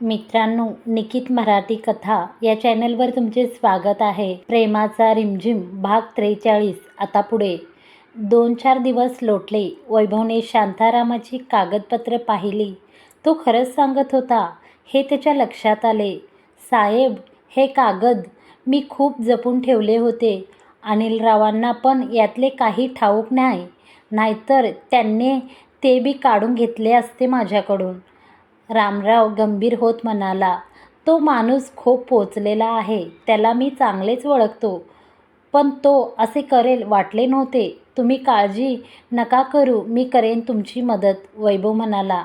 मित्रांनो निकित मराठी कथा या चॅनलवर तुमचे स्वागत आहे. प्रेमाचा रिमझिम भाग त्रेचाळीस आता पुढे. दोन चार दिवस लोटले वैभवने शांतारामाची कागदपत्र पाहिली. तो खरंच सांगत होता हे त्याच्या लक्षात आले. साहेब हे कागद मी खूप जपून ठेवले होते. अनिलरावांना पण यातले काही ठाऊक नाही. नाहीतर त्यांनी ते बी काढून घेतले असते माझ्याकडून. रामराव गंभीर होत म्हणाला तो माणूस खूप पोचलेला आहे त्याला मी चांगलेच ओळखतो. पण तो असे करेल वाटले नव्हते. तुम्ही काळजी नका करू मी करेन तुमची मदत वैभव म्हणाला.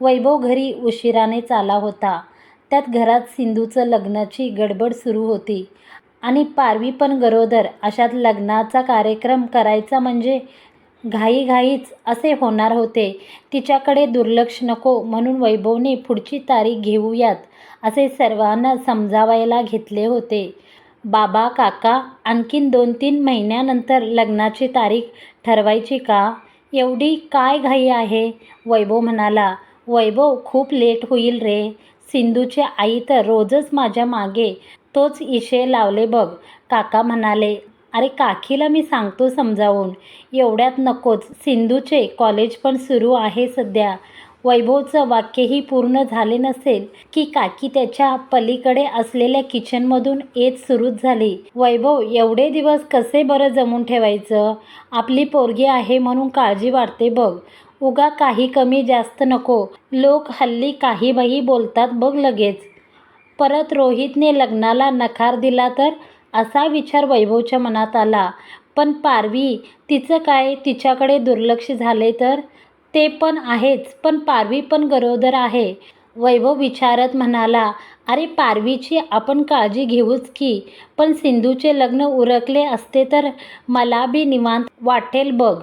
वैभव घरी उशिराने आला होता. त्यात घरात सिंधूचं लग्नाची गडबड सुरू होती. आणि पारवी पण गरोदर अशात लग्नाचा कार्यक्रम करायचा म्हणजे घाईघाईच असे होणार होते. तिच्याकडे दुर्लक्ष नको म्हणून वैभवने पुढची तारीख घेऊयात असे सर्वांना समजावायला घेतले होते. बाबा काका आणखीन दोन तीन महिन्यानंतर लग्नाची तारीख ठरवायची का? एवढी काय घाई आहे? वैभव म्हणाला. वैभव खूप लेट होईल रे. सिंधूची आई तर रोजच माझ्या मागे तोच इशे लावले बघ. काका म्हणाले अरे काकीला मी सांगतो समजावून. एवढ्यात नकोच. सिंधूचे कॉलेज पण सुरू आहे सध्या. वैभवचं वाक्यही पूर्ण झाले नसेल की काकी त्याच्या पलीकडे असलेल्या किचनमधून येत सुरूच झाली. वैभव एवढे दिवस कसे बरं जमून ठेवायचं? आपली पोरगी आहे म्हणून काळजी वाटते बघ. उगा काही कमी जास्त नको. लोक हल्ली काही बाही बोलतात बघ लगेच. परत रोहितने लग्नाला नकार दिला तर? असा विचार वैभवच्या मनात आला. पण पारवी तिचं काय? तिच्याकडे दुर्लक्ष झाले तर? ते पण आहेच पण पारवी पण गरोदर आहे. वैभव विचारत म्हणाला अरे पारवीची आपण काळजी घेऊच की पण सिंधूचे लग्न उरकले असते तर मला बी निवांत वाटेल बघ.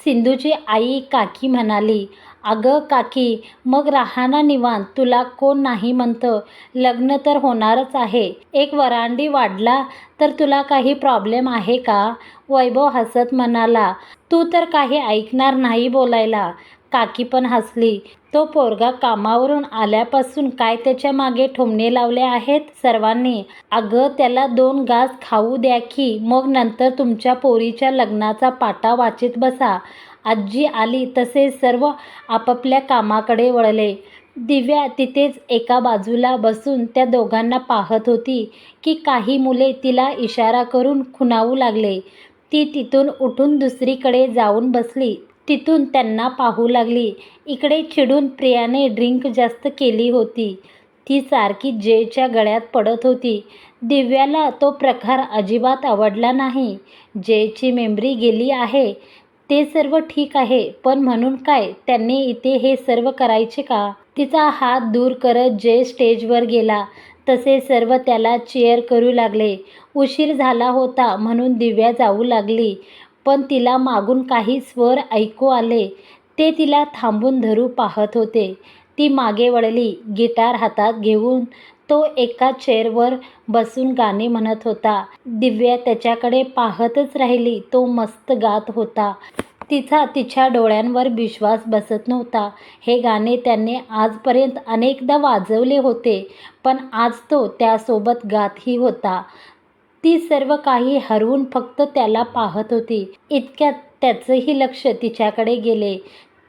सिंधूची आई काकी म्हणाली अगं काकी मग राहा निवांत तुला कोण नाही म्हणतं लग्न तर होणारच आहे. एक वरांडी वाढला तर तुला काही प्रॉब्लेम आहे का? वैभव हसत म्हणाला तू तर काही ऐकणार नाही बोलायला. काकी पण हसली. तो पोरगा कामावरून आल्यापासून काय त्याच्यामागे ठोमणे लावले आहेत सर्वांनी? अगं त्याला दोन घास खाऊ द्या की मग नंतर तुमच्या पोरीच्या लग्नाचा पाटा वाचित बसा. आजी आली तसे सर्व आपापल्या कामाकडे वळले. दिव्या तिथेच एका बाजूला बसून त्या दोघांना पाहत होती की काही मुले तिला इशारा करून खुणावू लागले. ती तिथून उठून दुसरीकडे जाऊन बसली. तिथून त्यांना पाहू लागली. इकडे चिडून प्रियाने ड्रिंक जास्त केली होती. ती सारखी जेच्या गळ्यात पडत होती. दिव्याला तो प्रकार अजिबात आवडला नाही. जेची मेमरी गेली आहे. ते सर्व ठीक आहे पण म्हणून काय? त्यांनी इथे हे सर्व करायचे का? तिचा हात दूर करत जय स्टेजवर गेला. तसे सर्व त्याला चेअर करू लागले. उशीर झाला होता म्हणून दिव्या जाऊ लागली. पण तिला मागून काही स्वर ऐकू आले. ते तिला थांबून धरू पाहत होते. ती मागे वळली गिटार हातात घेऊन. तो एका चेअरवर बसून गाणे म्हणत होता. दिव्या त्याच्याकडे पाहतच राहिली तो मस्त गात होता. तिचा तिच्या डोळ्यांवर विश्वास बसत नव्हता. हे गाणे त्याने आजपर्यंत अनेकदा वाजवले होते पण आज तो त्यासोबत गातही होता. ती सर्व काही हरवून फक्त त्याला पाहत होती. इतक्यात त्याचंही लक्ष तिच्याकडे गेले.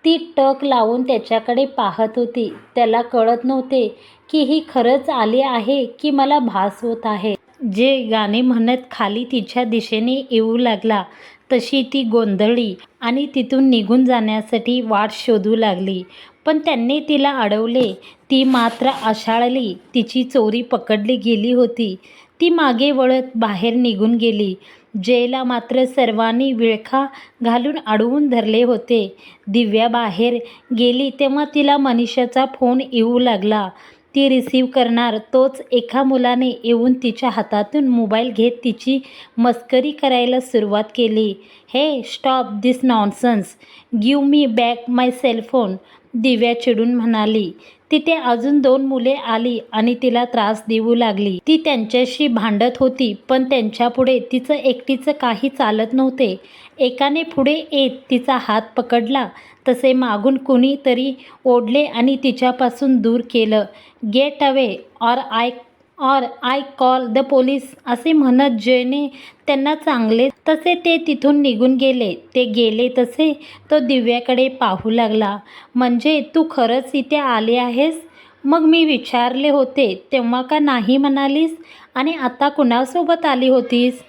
ती टक लावून त्याच्याकडे पाहत होती. त्याला कळत नव्हते की ही खरंच आली आहे की मला भास होत आहे. जे गाणे म्हणत खाली तिच्या दिशेने येऊ लागला तशी ती गोंधळली आणि तिथून निघून जाण्यासाठी वाट शोधू लागली. पण त्यांनी तिला अडवले. ती मात्र आशाळली. तिची चोरी पकडली गेली होती. ती मागे वळत बाहेर निघून गेली. जयला मात्र सर्वांनी विळखा घालून अडवून धरले होते. दिव्या बाहेर गेली तेव्हा तिला मनीषाचा फोन येऊ लागला. ती रिसीव करणार तोच एका मुलाने येऊन तिच्या हातातून मोबाईल घेत तिची मस्करी करायला सुरुवात केली. हे stop this nonsense. Give me back my cellphone Divya चिडून म्हणाली तिथे अजून दोन मुले आली आणि तिला त्रास देऊ लागली. ती त्यांच्याशी भांडत होती पण त्यांच्यापुढे तिचं एकटीचं काही चालत नव्हते. एकाने पुढे येत तिचा हात पकडला. तसे मागून कुणीतरी ओढले आणि तिच्यापासून दूर केलं. Get away or I or I call the police असे म्हणत जयने त्यांना चांगले तसे ते तिथून निघून गेले. ते गेले तसे तो दिव्याकडे पाहू लागला. म्हणजे तू खरंच इथे आले आहेस? मग मी विचारले होते तेव्हा का नाही म्हणालीस? आणि आता कुणासोबत आली होतीस?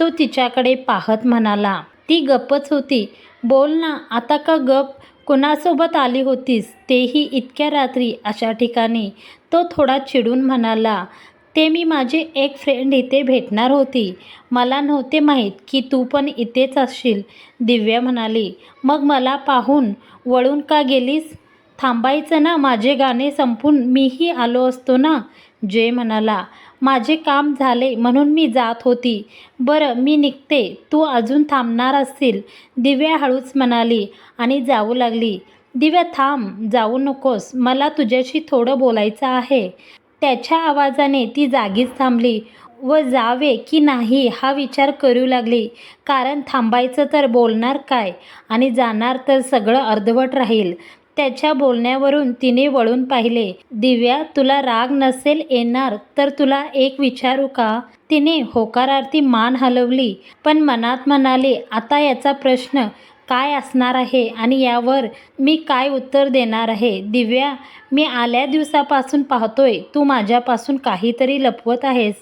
तो तिच्याकडे पाहत म्हणाला. ती गप्पच होती. बोल ना आता का गप? कुणासोबत आली होतीस? तेही इतक्या रात्री अशा ठिकाणी. तो थोडा चिडून म्हणाला. ते मी माझी एक फ्रेंड इथे भेटणार होती. मला नव्हते माहीत की तू पण इथेच असशील दिव्या म्हणाली. मग मला पाहून वळून का गेलीस? थांबायचं ना माझे गाणे संपून मीही आलो असतो ना? जय म्हणाला. माझे काम झाले म्हणून मी जात होती. बरं मी निघते. तू अजून थांबणार असतील दिव्या हळूच म्हणाली आणि जाऊ लागली. दिव्या थांब. जाऊ नकोस. मला तुझ्याशी थोडं बोलायचं आहे. त्याच्या आवाजाने ती जागीच थांबली व जावे की नाही हा विचार करू लागली. कारण थांबायचं तर बोलणार काय आणि जाणार तर सगळं अर्धवट राहील. त्याच्या बोलण्यावरून तिने वळून पाहिले. दिव्या तुला राग नसेल येणार तर तुला एक विचारू का? तिने होकारार्थी मान हलवली. पण मनात म्हणाले आता याचा प्रश्न काय असणार आहे आणि यावर मी काय उत्तर देणार आहे? दिव्या मी आल्या दिवसापासून पाहतोय तू माझ्यापासून काहीतरी लपवत आहेस.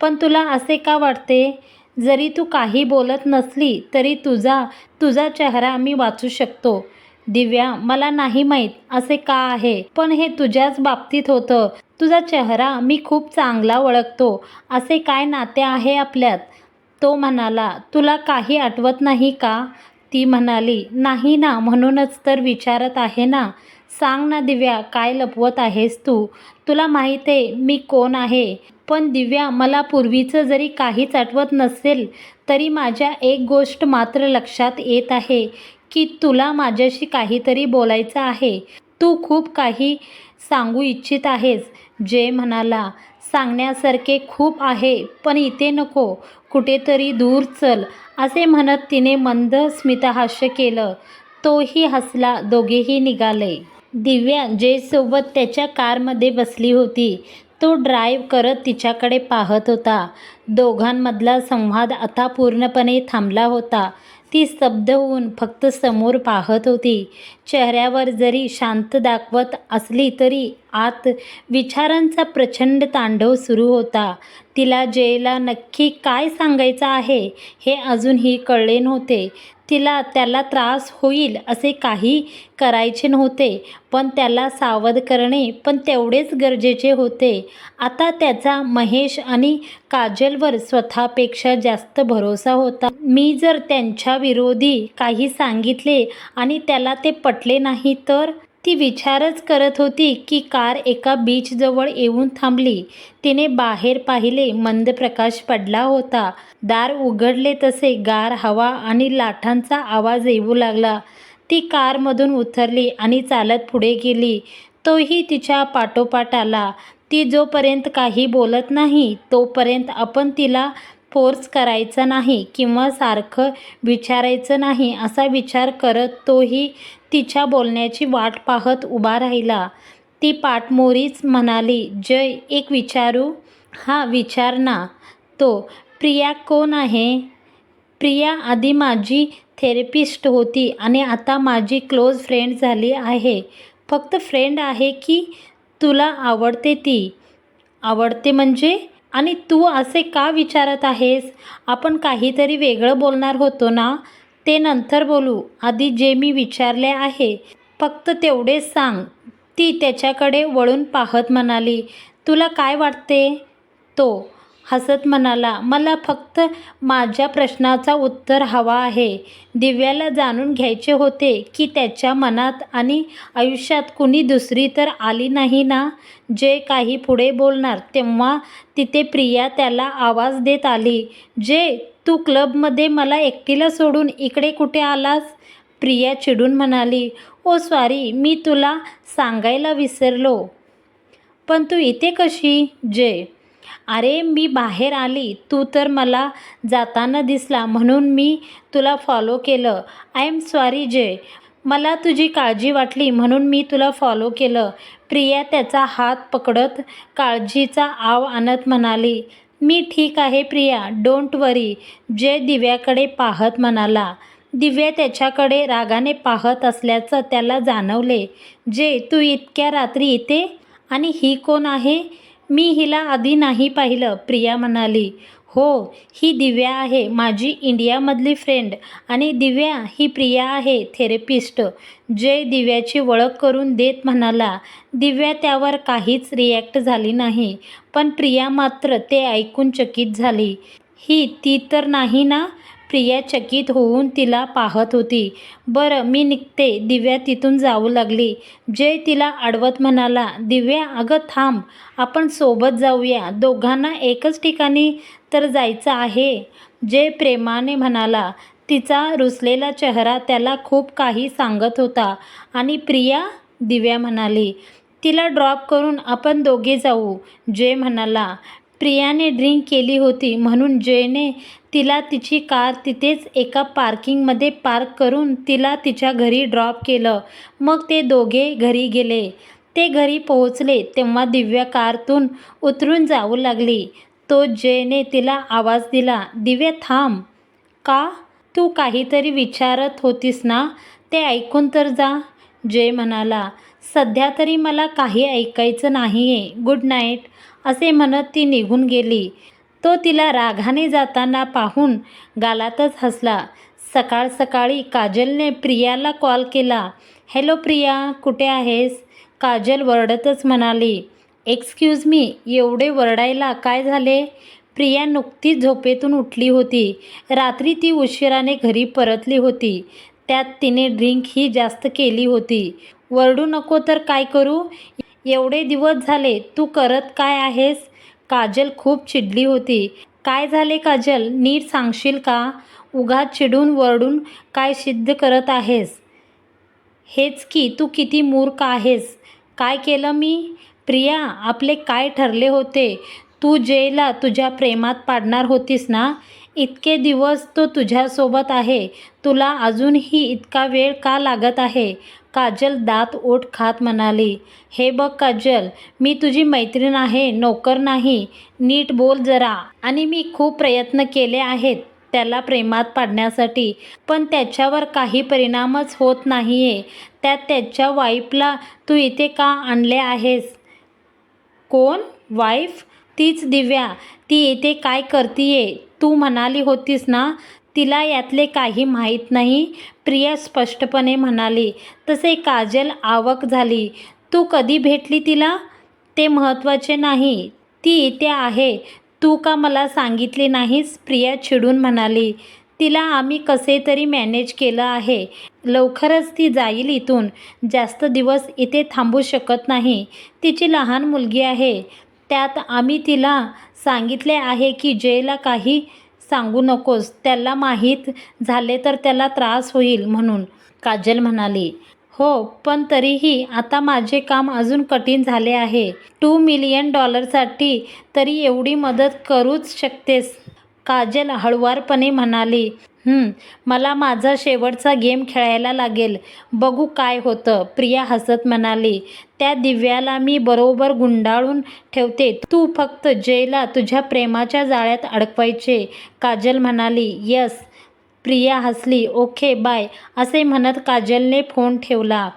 पण तुला असे का वाटते? जरी तू काही बोलत नसली तरी तुझा तुझा चेहरा मी वाचू शकतो. दिव्या मला नाही माहीत असे का आहे पण हे तुझ्याच बाबतीत होतं. तुझा चेहरा मी खूप चांगला ओळखतो. असे काय नाते आहे आपल्यात? तो म्हणाला तुला काही आठवत नाही का? ती म्हणाली नाही ना म्हणूनच तर विचारत आहे ना. सांग ना दिव्या काय लपवत आहेस तू? तुला माहीत आहे मी कोण आहे. पण दिव्या मला पूर्वीचं जरी काहीच आठवत नसेल तरी माझ्या एक गोष्ट मात्र लक्षात येत आहे की तुला माझ्याशी काहीतरी बोलायचं आहे. तू खूप काही सांगू इच्छित आहेस. जय म्हणाला सांगण्यासारखे खूप आहे पण इथे नको कुठेतरी दूर चल असे म्हणत तिने मंद स्मितहास्य केलं. तोही हसला दोघेही निघाले. दिव्या जयसोबत त्याच्या कारमध्ये बसली होती. तो ड्राईव्ह करत तिच्याकडे पाहत होता. दोघांमधला संवाद आता पूर्णपणे थांबला होता. ती स्तब्ध होऊन फक्त समोर पाहत होती. चेहऱ्यावर जरी शांत दाखवत असली तरी आत विचारांचा प्रचंड तांडव सुरू होता. तिला जयला नक्की काय सांगायचं आहे हे अजूनही कळले नव्हते. तिला त्याला त्रास होईल असे काही करायचे नव्हते. पण त्याला सावध करणे पण तेवढेच गरजेचे होते. आता त्याचा महेश आणि काजलवर स्वतःपेक्षा जास्त भरोसा होता. मी जर त्यांच्या विरोधी काही सांगितले आणि त्याला ते पटले नाही तर? ती विचारच करत होती की कार एका बीचजवळ येऊन थांबली. तिने बाहेर पाहिले मंद प्रकाश पडला होता. दार उघडले तसे गार हवा आणि लाटांचा आवाज येऊ लागला. ती कारमधून उतरली आणि चालत पुढे गेली. तोही तिच्या पाठोपाठ आला. ती जोपर्यंत काही बोलत नाही तोपर्यंत आपण तिला फोर्स करायचा नाही किंवा सारखं विचारायचं नाही असा विचार करत तोही तिच्या बोलण्याची वाट पाहत उभा राहिला. ती पाठमोरीच म्हणाली जय एक विचारू? हा विचार ना. तो प्रिया कोण आहे? प्रिया आधी माझी थेरपिस्ट होती आणि आता माझी क्लोज फ्रेंड झाली आहे. फक्त फ्रेंड आहे की तुला आवडते ती? आवडते म्हणजे? आणि तू असे का विचारत आहेस? आपण काहीतरी वेगळं बोलणार होतो ना? ते नंतर बोलू. आधी जे मी विचारले आहे फक्त तेवढेच सांग. ती त्याच्याकडे वळून पाहत म्हणाली तुला काय वाटते? तो हसत म्हणाला मला फक्त माझ्या प्रश्नाचा उत्तर हवा आहे. दिव्याला जाणून घ्यायचे होते की त्याच्या मनात आणि आयुष्यात कुणी दुसरी तर आली नाही ना? जे काही पुढे बोलणार तेव्हा तिथे प्रिया त्याला आवाज देत आली. जे तू क्लबमध्ये मला एकटीला सोडून इकडे कुठे आलास? प्रिया चिडून म्हणाली. ओ सॉरी मी तुला सांगायला विसरलो. पण तू इथे कशी? जय अरे मी बाहेर आली. तू तर मला जाताना दिसला म्हणून मी तुला फॉलो केलं. आय एम सॉरी जय मला तुझी काळजी वाटली म्हणून मी तुला फॉलो केलं. प्रिया त्याचा हात पकडत काळजीचा आव आणत म्हणाली. मी ठीक आहे प्रिया. डोंट वरी जय दिव्याकडे पाहत म्हणाला दिव्या त्याच्याकडे रागाने पाहत असल्याचं त्याला जाणवले. जे तू इतक्या रात्री इथे? आणि ही कोण आहे? मी हिला आधी नाही पाहिलं प्रिया म्हणाली. हो ही दिव्या आहे माझी इंडियामधली फ्रेंड आणि दिव्या ही प्रिया आहे थेरपिस्ट जय दिव्याची ओळख करून देत म्हणाला दिव्या त्यावर काहीच रिॲक्ट झाली नाही. पण प्रिया मात्र ते ऐकून चकित झाली. ही ती तर नाही ना? प्रिया चकित होऊन तिला पाहत होती. बरं मी निघते. दिव्या तिथून जाऊ लागली. जय तिला अडवत म्हणाला दिव्या अगं थांब. आपण सोबत जाऊया. दोघांना एकच ठिकाणी तर जायचं आहे. जे प्रेमाने म्हणाला तिचा रुसलेला चेहरा त्याला खूप काही सांगत होता. आणि प्रिया दिव्या म्हणाली तिला ड्रॉप करून आपण दोघे जाऊ. जय म्हणाला प्रियाने ड्रिंक केली होती म्हणून जयने तिला तिची कार तिथेच एका पार्किंगमध्ये पार्क करून तिला तिच्या घरी ड्रॉप केलं. मग ते दोघे घरी गेले. ते घरी पोहोचले तेव्हा दिव्या कारतून उतरून जाऊ लागली. तो जयने तिला आवाज दिला दिव्या थांब. का? तू काहीतरी विचारत होतीस ना? ते ऐकून तर जा. जय म्हणाला सध्या तरी मला काही ऐकायचं नाही आहे गुड नाईट. असे म्हणत ती निघून गेली. तो तिला रागाने जाताना पाहून गालातच हसला. सकाळ सकाळी काजलने प्रियाला कॉल केला हॅलो प्रिया कुठे आहेस? काजल वरडतच म्हणाली एक्सक्यूज मी एवढे वरडायला काय झाले? प्रिया नुकतीच झोपेतून उठली होती. रात्री ती उशिराने घरी परतली होती. त्यात तिने ड्रिंक ही जास्त केली होती. वरडू नको तर काय करू? एवढे दिवस झाले तू करत काय आहेस? काजल खूप चिडली होती. काय झाले काजल? नीट सांगशील का? उघा चिडून वरडून काय सिद्ध करत आहेस? हेच की तू किती मूर्ख आहेस. काय केलं मी? प्रिया आपले काय ठरले होते? तू जयला तुझ्या प्रेमात पाडणार होतीस ना? इतके दिवस तो तुझ्यासोबत आहे. तुला अजूनही इतका वेळ का लागत आहे? काजल दात ओठ खात म्हणाली. हे बघ काजल मी तुझी मैत्रीण आहे नोकर नाही. नीट बोल जरा. आणि मी खूप प्रयत्न केले आहेत त्याला प्रेमात पाडण्यासाठी पण त्याच्यावर काही परिणामच होत नाही आहे त्यात त्याच्या वाईफला तू इथे का आणले आहेस? कोण? वाईफ तीच दिव्या. ती इथे काय करतीये? तू म्हणाली होतीस ना? तिला यातले काही माहीत नाही. प्रिया स्पष्टपणे म्हणाली तसे काजल आवक झाली. तू कधी भेटली तिला? ते महत्त्वाचे नाही. ती इथे आहे. तू का मला सांगितले नाहीस? प्रिया चिडून म्हणाली तिला आम्ही कसे तरी मॅनेज केलं आहे. लवकरच ती जाईल इथून. जास्त दिवस इथे थांबू शकत नाही. तिची लहान मुलगी आहे. त्यात आम्ही तिला सांगितले आहे की जयला काही सांगू नकोस. त्याला माहीत झाले तर त्याला त्रास होईल म्हणून काजल म्हणाली. हो पण तरीही आता माझे काम अजून कठीण झाले आहे. टू मिलियन डॉलरसाठी तरी एवढी मदत करूच शकतेस. काजल हळुवारपणे म्हणाली मला माझा शेवटचा गेम खेळायला लागेल. बघू काय होतं प्रिया हसत म्हणाली. त्या दिव्याला मी बरोबर गुंडाळून ठेवते. तू फक्त जयला तुझ्या प्रेमाच्या जाळ्यात अडकवायचे काजल म्हणाली. यस. प्रिया हसली. ओके बाय असे म्हणत काजलने फोन ठेवला.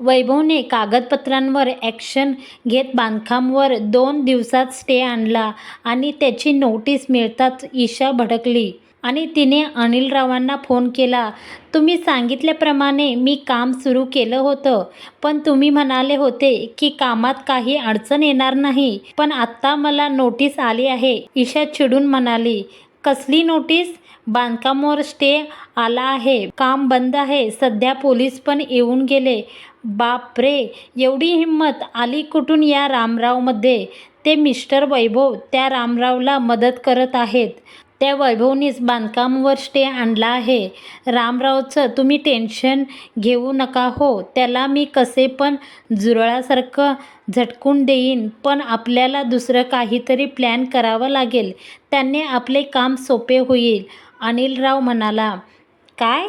वैभवने कागदपत्रांवर ॲक्शन घेत बांधकामवर दोन दिवसात स्टे आणला आणि त्याची नोटीस मिळताच ईशा भडकली. आणि तिने अनिलरावांना फोन केला तुम्ही सांगितल्याप्रमाणे मी काम सुरू केलं होतं पण तुम्ही म्हणाले होते की कामात काही अडचण येणार नाही पण आत्ता मला नोटीस आली आहे. ईशा चिडून म्हणाली कसली नोटीस बांधकामावर स्टे आला आहे. काम बंद आहे. सध्या पोलीस पण येऊन गेले. बापरे! एवढी हिंमत आली कुठून या रामरावमध्ये? ते मिस्टर वैभव त्या रामरावला मदत करत आहेत. त्या वैभवनीच बांधकामवर स्टे आणला आहे. रामरावचं तुम्ही टेन्शन घेऊ नका हो. त्याला मी कसे पण जुरळासारखं झटकून देईन पण आपल्याला दुसरं काहीतरी प्लॅन करावं लागेल. त्याने आपले काम सोपे होईल. अनिलराव म्हणाला काय?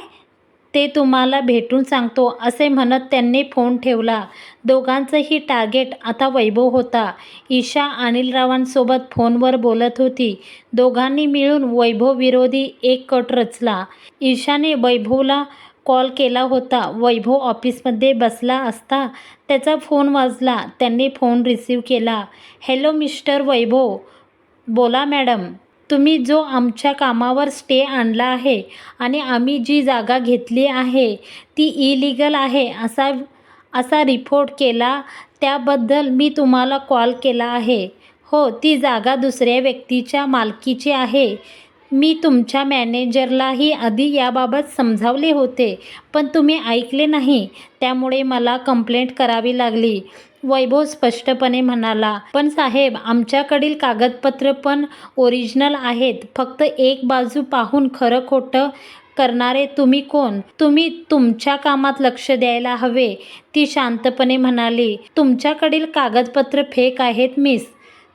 ते तुम्हाला भेटून सांगतो असे म्हणत त्यांनी फोन ठेवला. दोघांचंही टार्गेट आता वैभव होता. ईशा अनिलरावांसोबत फोनवर बोलत होती. दोघांनी मिळून वैभव विरोधी एक कट रचला. ईशाने वैभवला कॉल केला होता. वैभव ऑफिसमध्ये बसला असता त्याचा फोन वाजला. त्यांनी फोन रिसीव केला. Hello mister Vaibhav. बोला मॅडम. तुम्ही जो आमच्या कामावर स्टे आणला आहे आणि आम्ही जी जागा घेतली आहे ती इलिगल आहे असा असा रिपोर्ट केला त्याबद्दल मी तुम्हाला कॉल केला आहे. हो ती जागा दुसऱ्या व्यक्तीच्या मालकीची आहे. मी तुमच्या मॅनेजरलाही आधी याबाबत समजावले होते पण तुम्ही ऐकले नाही त्यामुळे मला कंप्लेंट करावी लागली. वैभव स्पष्टपणे म्हणाला पण साहेब आमच्याकडील कागदपत्र पण ओरिजिनल आहेत. फक्त एक बाजू पाहून खरं खोटं करणारे तुम्ही कोण? तुम्ही तुमच्या कामात लक्ष द्यायला हवे. ती शांतपणे म्हणाली तुमच्याकडील कागदपत्र फेक आहेत मिस.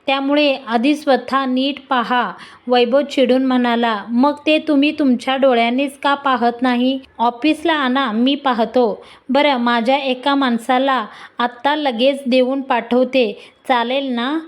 त्यामुळे आधी स्वतः नीट पहा. वैभव चिडून म्हणाला मग ते तुम्ही तुमच्या डोळ्यांनीच का पाहत नाही? ऑफिसला आणा मी पाहतो. बरं माझ्या एका माणसाला आत्ता लगेच देऊन पाठवते. चालेल ना?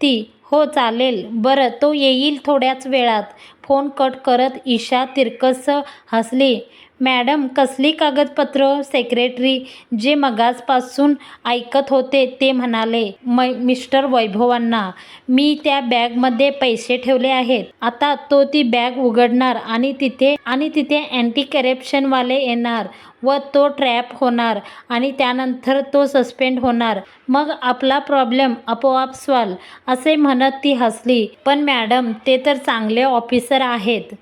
ती. हो चालेल. बरं तो येईल थोड्याच वेळात. फोन कट करत ईशा तिरकस हसली. मॅडम कसली कागदपत्र सेक्रेटरी जे मगासपासून ऐकत होते ते म्हणाले मै मिस्टर वैभवांना मी त्या बॅगमध्ये पैसे ठेवले आहेत. आता तो ती बॅग उघडणार आणि तिथे आणि तिथे अँटी करप्शनवाले येणार व तो ट्रॅप होणार आणि त्यानंतर तो सस्पेंड होणार. मग आपला प्रॉब्लेम आपोआप सॉल्व असे म्हणत ती हसली. पण मॅडम ते तर चांगले ऑफिसर आहेत.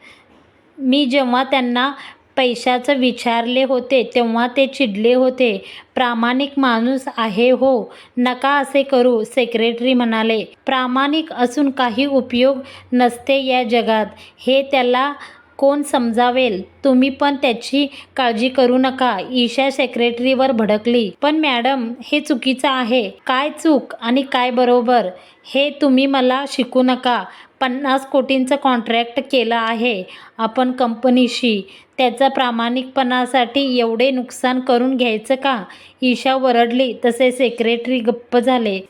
मी जेव्हा त्यांना पैशाचं विचारले होते तेव्हा ते चिडले होते. प्रामाणिक माणूस आहे हो नका असे करू सेक्रेटरी म्हणाले. प्रामाणिक असून काही उपयोग नसते या जगात. हे त्याला कोण समजावेल? तुम्ही पण त्याची काळजी करू नका. ईशा सेक्रेटरीवर भडकली. पण मॅडम हे चुकीचं आहे. काय चूक आणि काय बरोबर? हे तुम्ही मला शिकू नका. पन्नास कोटींचं कॉन्ट्रॅक्ट केलं आहे आपण कंपनीशी. त्याचा प्रामाणिकपणासाठी एवढे नुकसान करून घ्यायचं का? ईशा वरडली तसे सेक्रेटरी गप्प झाले.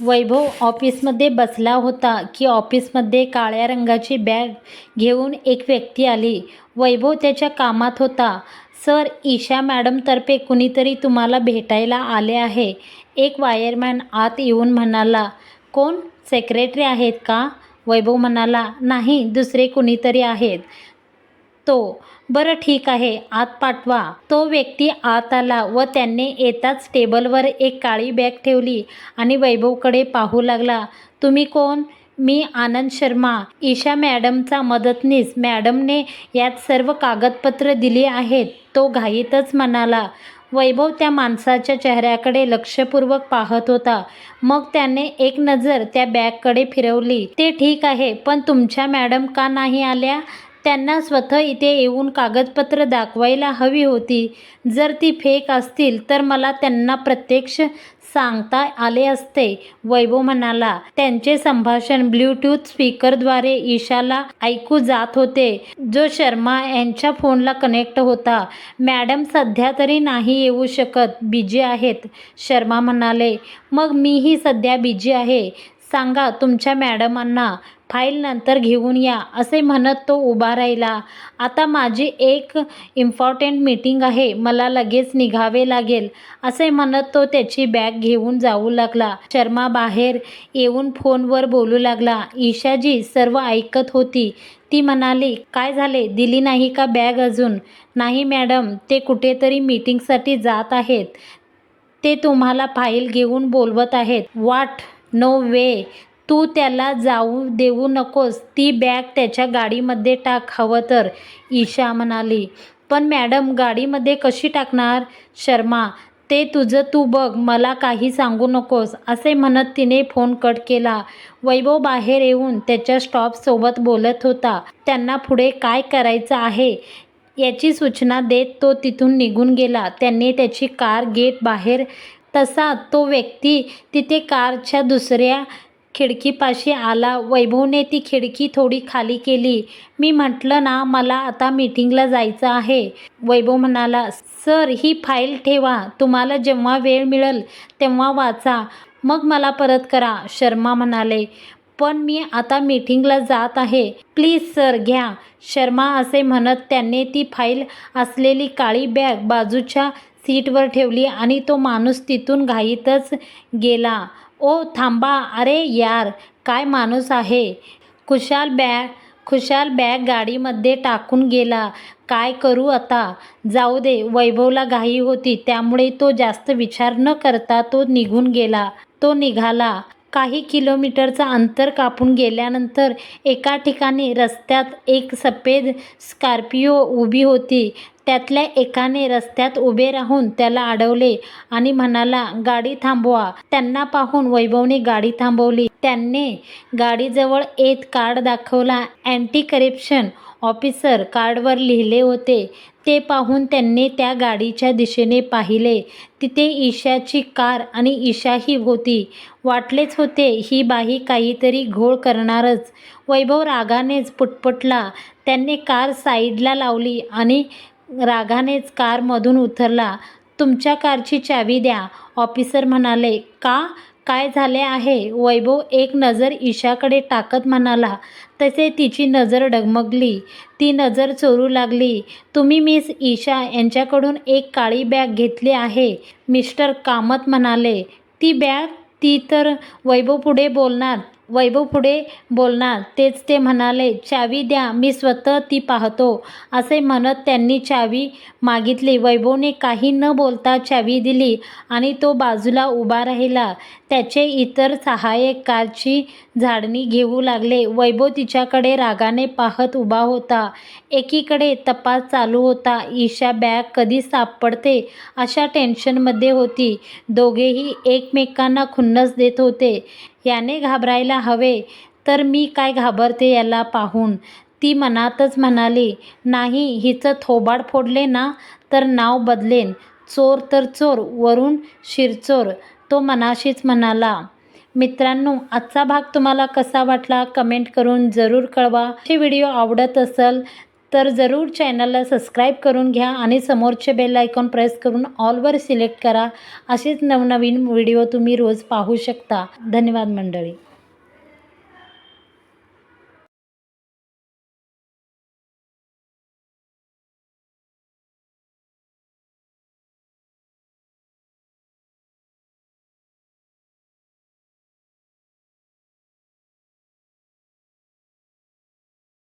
वैभव ऑफिसमध्ये बसला होता की ऑफिसमध्ये काळ्या रंगाची बॅग घेऊन एक व्यक्ती आली. वैभव त्याच्या कामात होता. सर ईशा मॅडमतर्फे कुणीतरी तुम्हाला भेटायला आले आहे. एक वायरमॅन आत येऊन म्हणाला कोण? सेक्रेटरी आहेत का? वैभव म्हणाला नाही दुसरे कुणीतरी आहेत. तो बरं ठीक आहे आत पाठवा. तो व्यक्ती आत आला व त्यांनी येताच टेबलवर एक काळी बॅग ठेवली आणि वैभवकडे पाहू लागला तुम्ही कोण? मी आनंद शर्मा. ईशा मॅडमचा मदतनीस. मॅडमने यात सर्व कागदपत्र दिली आहेत. तो घाईतच म्हणाला वैभव त्या माणसाच्या चेहऱ्याकडे लक्षपूर्वक पाहत होता. मग त्याने एक नजर त्या बॅगकडे फिरवली. ते ठीक आहे पण तुमच्या मॅडम का नाही आल्या? त्यांना स्वतः इथे येऊन कागदपत्र दाखवायला हवी होती. जर ती फेक असतील तर मला त्यांना प्रत्यक्ष सांगता आले असते वैभव म्हणाला. त्यांचे संभाषण ब्ल्यूटूथ स्पीकरद्वारे ईशाला ऐकू जात होते. जो शर्मा यांच्या फोनला कनेक्ट होता. मॅडम सध्या तरी नाही येऊ शकत बिजी आहेत शर्मा म्हणाले. मग मीही सध्या बिजी आहे. सांगा तुमच्या मॅडमांना फाईल नंतर घेऊन या असे म्हणत तो उभा राहिला. आता माझी एक इम्पॉर्टंट मीटिंग आहे मला लगेच निघावे लागेल असे म्हणत तो त्याची बॅग घेऊन जाऊ लागला. शर्मा बाहेर येऊन फोनवर बोलू लागला. ईशाजी सर्व ऐकत होती. ती म्हणाली काय झाले? दिली नाही का बॅग अजून? नाही मॅडम ते कुठेतरी मीटिंगसाठी जात आहेत. ते तुम्हाला फाईल घेऊन बोलवत आहेत. वाट नो वे. तू त्याला जाऊ देऊ नकोस. ती बॅग त्याच्या गाडीमध्ये टाक. हवं तर. ईशा म्हणाली. पण मॅडम गाडीमध्ये कशी टाकणार? शर्मा ते तुझं तू बघ. मला काही सांगू नकोस. असे म्हणत तिने फोन कट केला. वैभव बाहेर येऊन त्याच्या स्टॉपसोबत बोलत होता. त्यांना पुढे काय करायचं आहे? याची सूचना देत तो तिथून निघून गेला. त्यांनी त्याची कार गेट बाहेर तसा तो व्यक्ती तिथे कारच्या दुसऱ्या खिडकीपाशी आला. वैभवने ती खिडकी थोडी खाली केली. मी म्हटलं ना मला आता मीटिंगला जायचं आहे. वैभव म्हणाला सर ही फाईल ठेवा. तुम्हाला जेव्हा वेळ मिळेल तेव्हा वाचा. मग मला परत करा शर्मा म्हणाले. पण मी आता मीटिंगला जात आहे. प्लीज सर घ्या. शर्मा असे म्हणत त्याने ती फाईल असलेली काळी बॅग बाजूच्या सीटवर ठेवली आणि तो माणूस तिथून घाईतच गेला. ओ थांबा. अरे यार काय माणूस आहे? खुशाल बॅग खुशाल बॅग गाडीमध्ये टाकून गेला. काय करू आता? जाऊ दे. वैभवला घाई होती. त्यामुळे तो जास्त विचार न करता तो निघून गेला. तो निघाला. काही किलोमीटरचं अंतर कापून गेल्यानंतर एका ठिकाणी रस्त्यात एक सफेद स्कॉर्पियो उभी होती. त्यातल्या एकाने रस्त्यात उभे राहून त्याला अडवले आणि म्हणाला गाडी थांबवा. त्यांना पाहून वैभवने गाडी थांबवली. त्यांनी गाडीजवळ एक कार्ड दाखवला अँटी करप्शन ऑफिसर कार्डवर लिहिले होते. ते पाहून त्यांनी त्या गाडीच्या दिशेने पाहिले. तिथे ईशाची कार आणि ईशाही होती. वाटलेच होते ही बाई काहीतरी घोळ करणारच. वैभव रागानेच पुटपुटला. त्यांनी कार साईडला लावली आणि रागानेच कारमधून उतरला. तुमच्या कारची चावी द्या ऑफिसर म्हणाले. का? काय झाले आहे? वैभव एक नजर ईशाकडे टाकत म्हणाला. तसे तिची नजर डगमगली. ती नजर चोरू लागली. तुम्ही मिस ईशा यांच्याकडून एक काळी बॅग घेतली आहे मिस्टर कामत म्हणाले. ती बॅग? ती तर वैभव पुढे बोलणार. वैभव पुढे बोलणार. तेच ते म्हणाले चावी द्या मी स्वतः ती पाहतो. असे म्हणत त्यांनी चावी मागितली. वैभवने काही न बोलता चावी दिली आणि तो बाजूला उभा राहिला. त्याचे इतर सहाय्यक कारची झाडणी घेऊ लागले. वैभव तिच्याकडे रागाने पाहत उभा होता. एकीकडे तपास चालू होता. ईशा बॅग कधी सापडते अशा टेन्शनमध्ये होती. दोघेही एकमेकांना खुन्नस देत होते. याने घाबरायला हवे. तर मी काय घाबरते याला पाहून. ती मनातच म्हणाली नाही हिचं थोबाड फोडले ना तर नाव बदलेन. चोर तर चोर वरून शिरचोर तो मनाशीच म्हणाला. मित्रांनो आजचा भाग तुम्हाला कसा वाटला कमेंट करून जरूर कळवा. हे व्हिडिओ आवडत असेल तर जरूर चॅनलला सबस्क्राईब करून घ्या आणि समोरचे बेल आयकॉन प्रेस करून ऑलवर सिलेक्ट करा. असेच नवनवीन व्हिडिओ तुम्ही रोज पाहू शकता. धन्यवाद मंडळी.